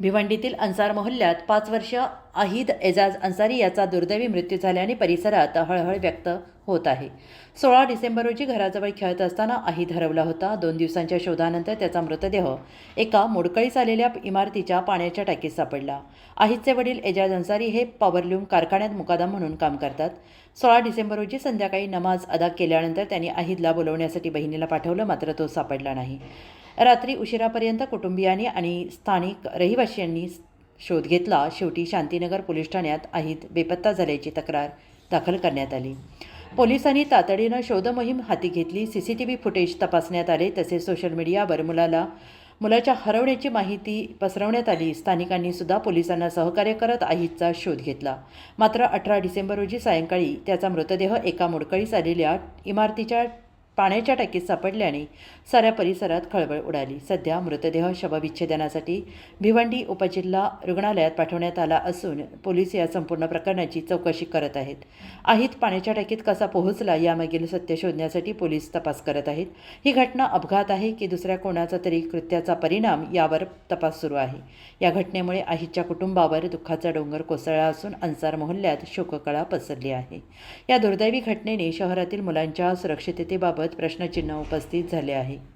भिवंडीतील अन्सार मोहल्ल्यात पाच वर्ष अहिद एजाज अन्सारी याचा दुर्दैवी मृत्यू झाल्याने परिसरात हळहळ व्यक्त होत आहे. सोळा डिसेंबर रोजी घराजवळ खेळत असताना अहिद हरवला होता. दोन दिवसांच्या शोधानंतर त्याचा मृतदेह एका मोडकळीस आलेल्या इमारतीच्या पाण्याच्या टाकीत सापडला. अहिदचे वडील एजाज अन्सारी हे पॉवरलूम कारखान्यात मुकादम म्हणून काम करतात. सोळा डिसेंबर रोजी संध्याकाळी नमाज अदा केल्यानंतर त्यांनी अहिदला बोलवण्यासाठी बहिणीला पाठवलं मात्र तो सापडला नाही. रात्री उशिरापर्यंत कुटुंबियांनी आणि स्थानिक रहिवाशांनी शोध घेतला. शेवटी शांतीनगर पोलीस ठाण्यात अहिद बेपत्ता झाल्याची तक्रार दाखल करण्यात आली. पोलिसांनी तातडीनं शोधमोहीम हाती घेतली. C C T V footage तपासण्यात आले. तसेच सोशल मीडियावर मुलाला मुलाच्या हरवण्याची माहिती पसरवण्यात आली. स्थानिकांनी सुद्धा पोलिसांना सहकार्य करत आहिदचा शोध घेतला. मात्र अठरा डिसेंबर रोजी सायंकाळी त्याचा मृतदेह एका मोडकळीस आलेल्या इमारतीच्या पाण्याच्या टाकीत सापडल्याने साऱ्या परिसरात खळबळ उडाली. सध्या मृतदेह शवविच्छेदनासाठी भिवंडी उपजिल्हा रुग्णालयात पाठवण्यात आला असून पोलीस या संपूर्ण प्रकरणाची चौकशी करत आहेत. आहित पाण्याच्या टाकीत कसा पोहोचला यामागील सत्य शोधण्यासाठी पोलीस तपास करत आहेत. ही घटना अपघात आहे की दुसऱ्या कोणाचा तरी कृत्याचा परिणाम यावर तपास सुरू आहे. या घटनेमुळे आहितच्या कुटुंबावर दुःखाचा डोंगर कोसळला असून अन्सार मोहल्ल्यात शोककळा पसरली आहे. या दुर्दैवी घटनेने शहरातील मुलांच्या सुरक्षिततेबाबत प्रश्नचिन्ह उपस्थित झाले आहे.